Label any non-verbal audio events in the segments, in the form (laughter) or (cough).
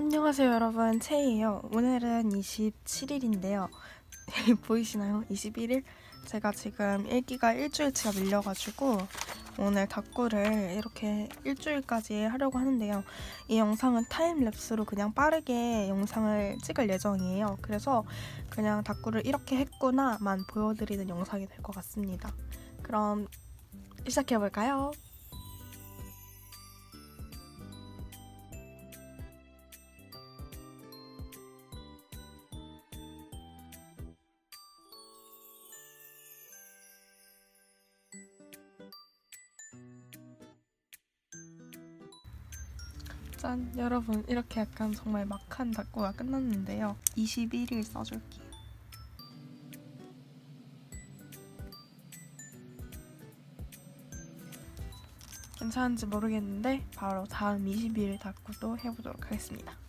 안녕하세요 여러분 채이에요 오늘은 27일인데요 (laughs) 보이시나요? 21일? 제가 지금 일기가 일주일치가 밀려가지고 오늘 닭구를 이렇게 일주일까지 하려고 하는데요 이 영상은 타임랩스로 그냥 빠르게 영상을 찍을 예정이에요 그래서 그냥 닭구를 이렇게 했구나만 보여드리는 영상이 될 것 같습니다 그럼 시작해볼까요? 짠. 여러분 이렇게 약간 정말 막한 닭구가 끝났는데요. 21일 써줄게요. 괜찮은지 모르겠는데 바로 다음 22일 닭구도 해보도록 하겠습니다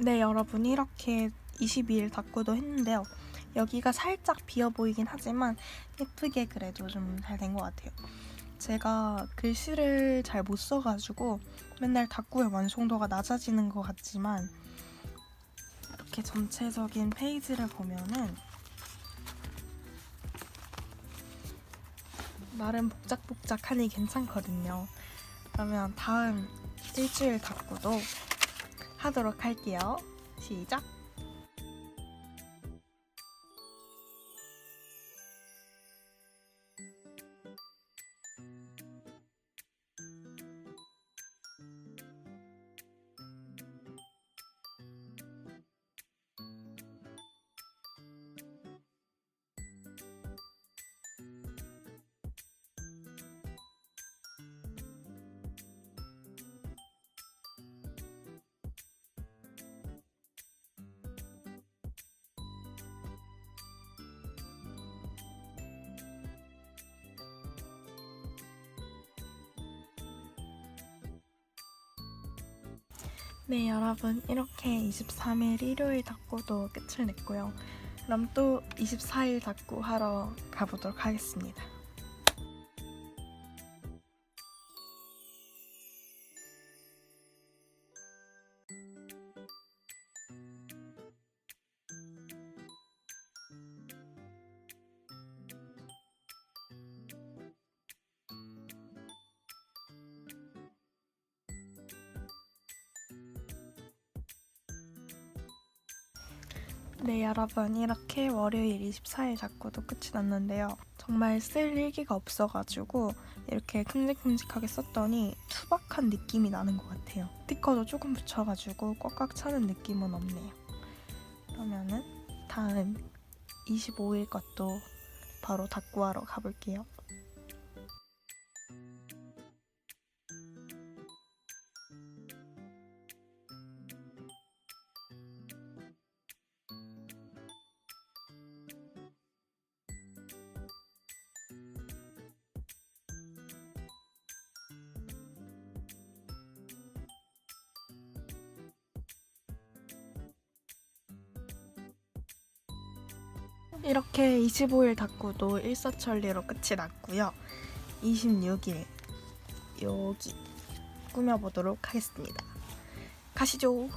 네 여러분. 이렇게 22일 닭구도 했는데요. 여기가 살짝 비어 보이긴 하지만 예쁘게 그래도 좀 잘 된 것 같아요. 제가 글씨를 잘 못 써가지고 맨날 닭구의 완성도가 낮아지는 것 같지만 이렇게 전체적인 페이지를 보면은 나름 복작복작하니 괜찮거든요. 그러면 다음 일주일 닭구도 하도록 할게요. 시작! 네, 여러분. 이렇게 23일 일요일 닭구도 끝을 냈고요. 그럼 또 24일 닭구 하러 가보도록 하겠습니다. 네, 여러분. 이렇게 월요일 24일 닭구도 끝이 났는데요. 정말 쓸 일기가 없어가지고 이렇게 큼직큼직하게 썼더니 투박한 느낌이 나는 것 같아요. 스티커도 조금 붙여가지고 꽉꽉 차는 느낌은 없네요. 그러면은 다음 25일 것도 바로 닭구하러 가볼게요. 이렇게 25일 닭구도 일사천리로 끝이 났고요. 26일 여기 꾸며보도록 하겠습니다. 가시죠.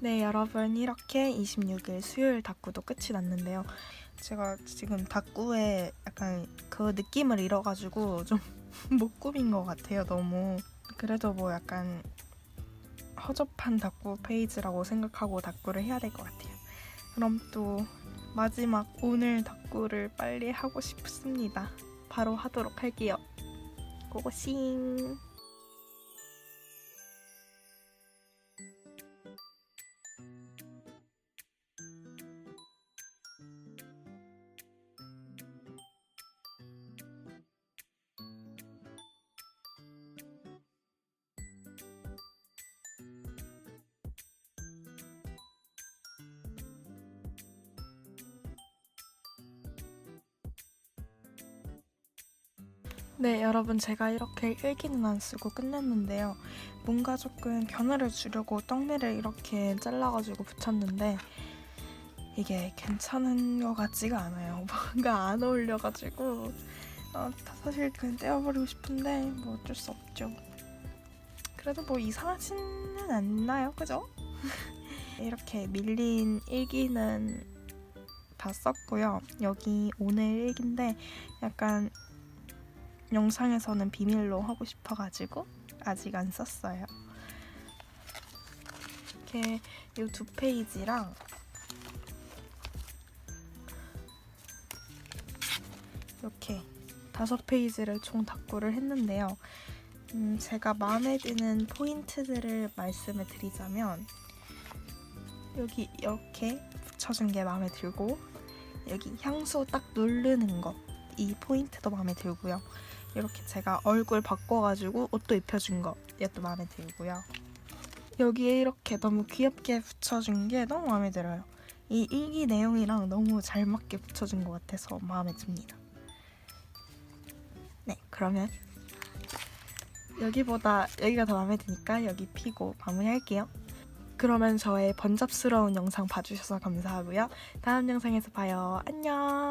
네, 여러분 이렇게 26일 수요일 닭구도 끝이 났는데요. 제가 지금 닭구에 약간 그 느낌을 잃어가지고 좀 (laughs) 못 꾸민 것 같아요, 너무. 그래도 뭐 약간 허접한 닭구 페이지라고 생각하고 닭구를 해야 될 것 같아요. 그럼 또 마지막 오늘 닭구를 빨리 하고 싶습니다. 바로 하도록 할게요. 고고싱. 네, 여러분 제가 이렇게 일기는 안 쓰고 끝냈는데요. 뭔가 조금 변화를 주려고 떡미를 이렇게 잘라가지고 붙였는데 이게 괜찮은 것 같지가 않아요. (laughs) 뭔가 안 어울려가지고 어, 다 사실 그냥 떼어버리고 싶은데 뭐 어쩔 수 없죠. 그래도 뭐 이상하지는 않나요, 그죠? (laughs) 이렇게 밀린 일기는 다 썼고요. 여기 오늘 일기인데 약간 영상에서는 비밀로 하고 싶어가지고 아직 안 썼어요. 이렇게 이 두 페이지랑 이렇게 다섯 페이지를 총 답구를 했는데요. 음, 제가 마음에 드는 포인트들을 말씀을 드리자면 여기 이렇게 붙여준 게 마음에 들고 여기 향수 딱 누르는 거이 포인트도 마음에 들고요. 이렇게 제가 얼굴 바꿔가지고 옷도 입혀준 거 이것도 마음에 들고요. 여기에 이렇게 너무 귀엽게 붙여준 게 너무 마음에 들어요. 이 일기 내용이랑 너무 잘 맞게 붙여준 것 같아서 마음에 듭니다. 네, 그러면 여기보다 여기가 더 마음에 드니까 여기 피고 마무리할게요. 그러면 저의 번잡스러운 영상 봐주셔서 감사하고요. 다음 영상에서 봐요. 안녕!